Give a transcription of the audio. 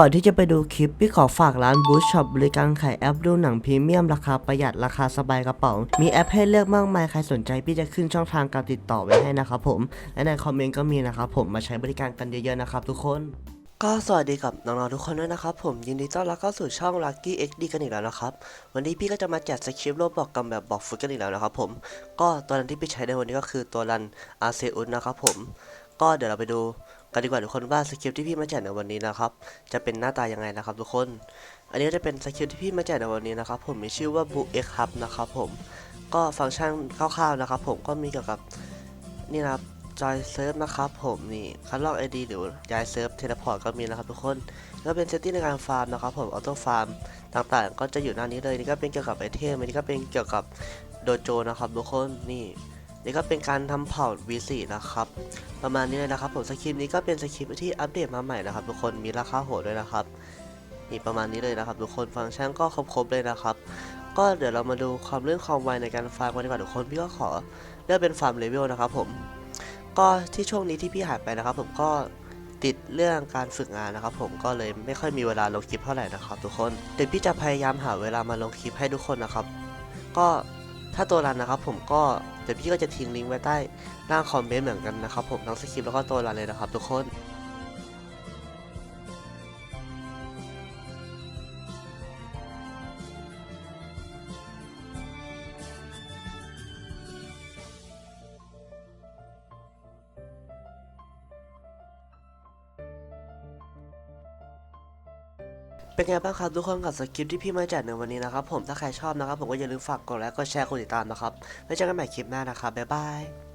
ก่อนที่จะไปดูคลิป พี่ขอฝากร้านบูชช็อปบริการขายแอปดูหนังพรีเมียมราคาประหยัดราคาสบายกระเป๋า มีแอปให้เลือกมากมายใครสนใจพี่จะขึ้นช่องทางการติดต่อไว้ให้นะครับผม และในคอมเมนต์ก็มีนะครับผมมาใช้บริการกันเยอะๆนะครับทุกคนก็สวัสดีกับน้องๆทุกคนด้วยนะครับ ผมยินดีต้อนรับเข้าสู่ช่อง Lucky XD กันอีกแล้วนะครับ วันนี้พี่ก็จะมาแจกสคริปต์โลบอกกันแบบบอกฟุตกันอีกแล้วนะครับผมก็ตัวนั้นที่พี่ใช้ในวันนี้ก็คือตัวรันอาเซอุนนะครับผม ก็เดี๋ยวเราไปดู กันดีกว่าทุกคนว่าสคริปที่พี่มาแจกในวันนี้นะครับ จะเป็นหน้าตายังไงนะครับทุกคน อันนี้จะเป็นสคริปที่พี่มาแจกในวันนี้นะครับผมมีชื่อว่า b o o X Hub นะครับผม ก็ฟังก์ชันคร่าวๆนะครับ ผมก็มีเกี่ยวกับนี่นะครับจอยเซิร์ฟนะครับผมนี่คัดลอก ID หรือย้ายเซิร์ฟเทเลพอร์ตก็มีนะครับทุกคนแล้วก็เป็นเซตติ้งในการฟาร์มนะครับผมออโต้ฟาร์มต่างๆ ก็จะอยู่หน้านี้เลยนี่ก็เป็นเกี่ยวกับไอเทมนนี้ก็เป็นเกี่ยวกับโดโจนะครับทุกคนนี่ นี่ก็เป็นการทำเผ่า V4 นะครับ ประมาณนี้เลยนะครับ ผมสคริปต์นี้ก็เป็นสคริปต์ที่อัปเดตมาใหม่นะครับ ทุกคนมีราคาโหดด้วยนะครับนี่ประมาณนี้เลยนะครับ ทุกคนฟังก์ชันก็ครบๆเลยนะครับ ก็เดี๋ยวเรามาดูความเรื่องความไวในการฟาร์มกันดีกว่าทุกคนพี่ก็ขอเลือกเป็นฟาร์มเลเวลนะครับผมก็ที่ช่วงนี้ที่พี่หายไปนะครับ ผมก็ติดเรื่องการฝึกงานนะครับ ผมก็เลยไม่ค่อยมีเวลาลงคลิปเท่าไหร่นะครับ ทุกคนเดี๋ยวพี่จะพยายามหาเวลามาลงคลิปให้ทุกคนนะครับ ก็ ถ้าตัวรันนะครับผมก็เดี๋ยวพี่ก็จะทิ้งลิงก์ไว้ใต้ล่างคอมเมนต์เหมือนกันนะครับผมทั้งสคริปต์แล้วก็ตัวรันเลยนะครับทุกคน เป็นไงบ้างครับทุกคนกับสคริปที่พี่มาจัดในวันนี้นะครับผมถ้าใครชอบนะครับผมก็อย่าลืมฝากกดไลค์กดแชร์กดติดตามนะครับไว้เจอกันใหม่คลิปหน้านะครับบ๊ายบาย